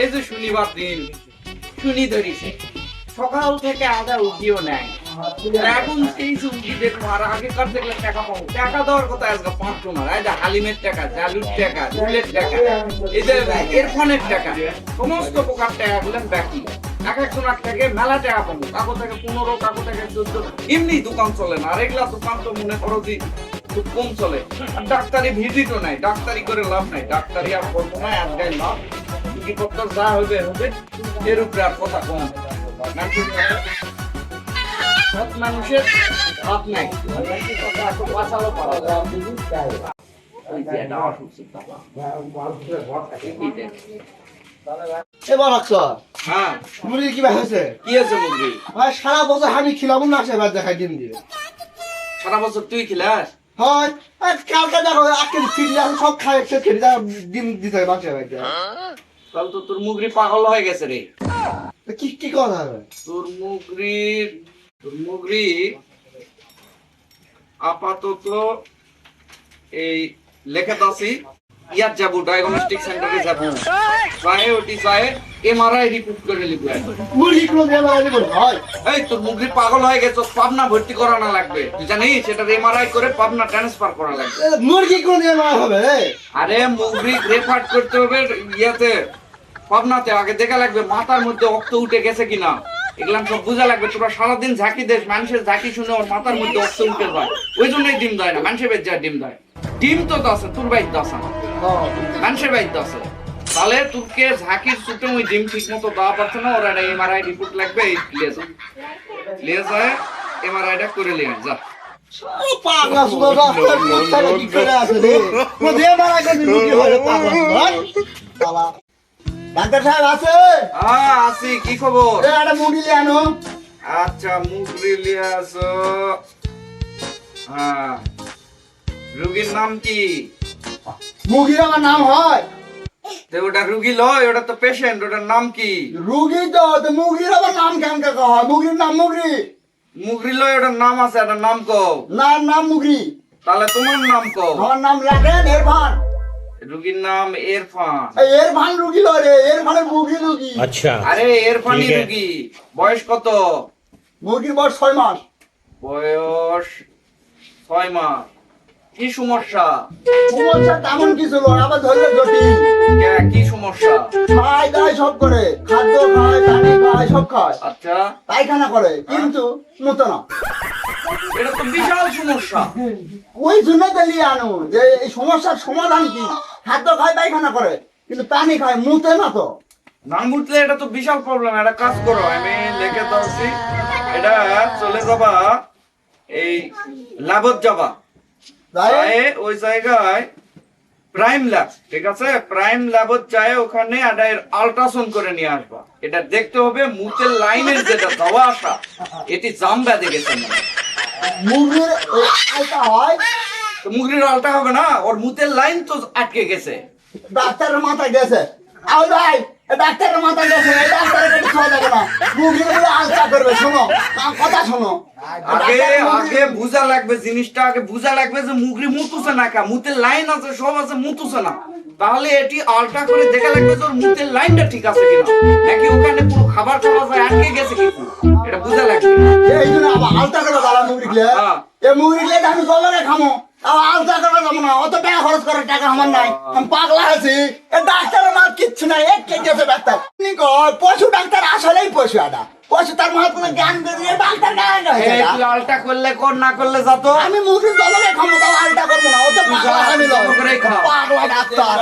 এই যে শনিবার দিন, শুনি ধরিছে। সকাল থেকে উঠিও নেয় এখন সেই দেখব, আর আগেকার দেখলে টাকা পাবো। টাকা দেওয়ার কথা আজকে পাঁচশো না। এই যে হালিমের টাকা, জালুর টাকা টাকা, এই যে টাকা, সমস্ত প্রকার টাকা গুলেন বাকি। এক একজনের থেকে মেলা টাকা পাবো। কাকো থেকে পনেরো, কাকো থেকে চোদ্দ। এমনি দোকান চলে না। আর এগুলা দোকান তো মনে করো যে খুব কম চলে। ডাক্তারি ভিজিটও নাই। ডাক্তারি করে লাভ নাই। ডাক্তারি আর করব না লাভ। রুগীপত্র যা হবে হবে এর উপরে আর কথা কম মানুষের মানুষের হাত নাই। বাঁচালো পারা যায়। এবার হ্যাঁ। মুরগি কি হয়েছে? কি আছে মুরগি? ভাই সারা বছর আমি খিলাম না সেবার দেখাই দিন দিয়ে। সারা বছর তুই খিলাস? হয় কালকে দেখো আজকে সব খাই খেয়ে ডিম দিতে মাংসের বাড়িতে তাহলে তো তোর মুগরি পাগল হয়ে গেছে রে। কি কি কথা তোর মুগরির তোর মুগরি আপাতত এই লেখা দাসি ইয়ার যাব ডায়াগনস্টিক সেন্টারে যাব। চাহে ওটি চাহে এমআরআই রিপোর্ট করে লিখবে মুরগি কোনো বেড়া দিব হয়? এই তোর মুগরি পাগল হয়ে গেছে পাবনা ভর্তি করানো লাগবে। তুই জানিস সেটা এমআরআই করে পাবনা ট্রান্সফার করা লাগবে। মুরগি কোনো বেড়া হবে আরে মুগরি রেফার করতে হবে ইয়াতে। পাবনাতে আগে দেখা লাগবে মাথার মধ্যে রক্ত উঠে গেছে কিনা। এগুলাম সব বোঝা লাগবে তোরা সারাদিন ঝাঁকি দেশ মানুষের ঝাঁকি শুনে ওর মাথার মধ্যে রক্ত উঠে যায়। ওই জন্যই ডিম দেয় না মানুষের যায় ডিম দেয়। ডিম তো দাসে তোর বাইর দাসা না। মানুষের বাইর দাসে। তাহলে তোকে ঝাঁকির সুটে ওই ডিম ঠিক মতো দেওয়া পারছে না ওর একটা এমআরআই রিপোর্ট লাগবে এই ক্লিয়ার যায় এমআরআইটা করে নিয়ে যা। পাগলা ডাক্তার সাহেব আছে? হ্যাঁ আসি কি খবর? এ, একটা মুরগি নিয়ে আনো। আচ্ছা মুগরি লিয়ে আসো। হ্যাঁ। রুগীর নাম কি? মুরগির আমার নাম হয়। তো ওটা রুগী লয় ওটা তো পেশেন্ট ওটার নাম কি? রুগী তো তো মুরগির আবার নাম কেমন কে হয় মুরগির নাম মুগরি মুগরি লয় ওটার নাম আছে ওটার নাম কও। না নাম মুগরি তাহলে তোমার নাম কও। আমার নাম রাখেন এরফান রুগীর নাম এরফান। এরফান রুগী এরফানের রুগী। আচ্ছা। আরে রুগী। বয়স কত? মুরগির বয়স ছয় মাস। বয়স ছয় মাস। কি সমস্যা? সমস্যা তেমন কিছু আবার জটিল। কি সমস্যা? সব করে। খাদ্য খায় পানি খায় সব খায়। আচ্ছা। পায়খানা করে কিন্তু মতো না। এটা তো বিশাল সমস্যা। ওই জন্য দিলি আনো যে এই সমস্যার সমাধান কি? খাদ্য খায় পায়খানা করে। কিন্তু পানি খায় মুতে না তো। না বুঝলে এটা তো বিশাল প্রবলেম একটা কাজ করো। আমি লিখে দছি এটা চলে যাবা এই লাভত যাবা তাই ওই জায়গায় প্রাইম ল্যাব ঠিক আছে? প্রাইম ল্যাবত যায় ওখানে একটা আল্ট্রাসাউন্ড করে নিয়ে আসবা। এটা দেখতে হবে মুখের লাইনের যেটা দেওয়া আসা এটি জাম বেঁধে গেছে না মুরগির ওই আলতা হয়। মুখের আলটা হবে না ওর মুখের লাইন তো আটকে গেছে। ডাক্তারের মাথায় গেছে। আও ভাই ডাক্তারের মাথায় গেছে এই ডাক্তারের কাছে খাওয়া যাবে না। মুরগির বলে আলতা করবে শোনো কথা শোনো? আগে আগে বুঝা লাগবে জিনিসটা আগে বুঝা লাগবে যে মুগরি মুতুছে না কা মুতের লাইন আছে সব আছে মুতুছে না। তাহলে এটি আলটা করে দেখা লাগবে যে ওর মুতের লাইনটা ঠিক আছে কিনা। নাকি ওখানে পুরো খাবার খাওয়া যায় আটকে গেছে কি এটা বুঝা লাগবে। এই জন্য আলতা করে দাঁড়া। এ মুরগিলে আমি খামো। আবার আলতা যাব না অত টাকা খরচ করার টাকা আমার নাই। আমি পাগলা আছি। এ ডাক্তারের মা কিচ্ছু নাই এক কেজি আছে ডাক্তার কি কয়, পশু ডাক্তার আসলেই পশু আদা। পশু তার মা কোনো জ্ঞান দিয়ে ডাক্তার হয়েছে আলটা করলে কর না করলে যাতো আমি মুরগির জলরে তাও আলতা করব না। অত পাগলা আমি পাগলা ডাক্তার।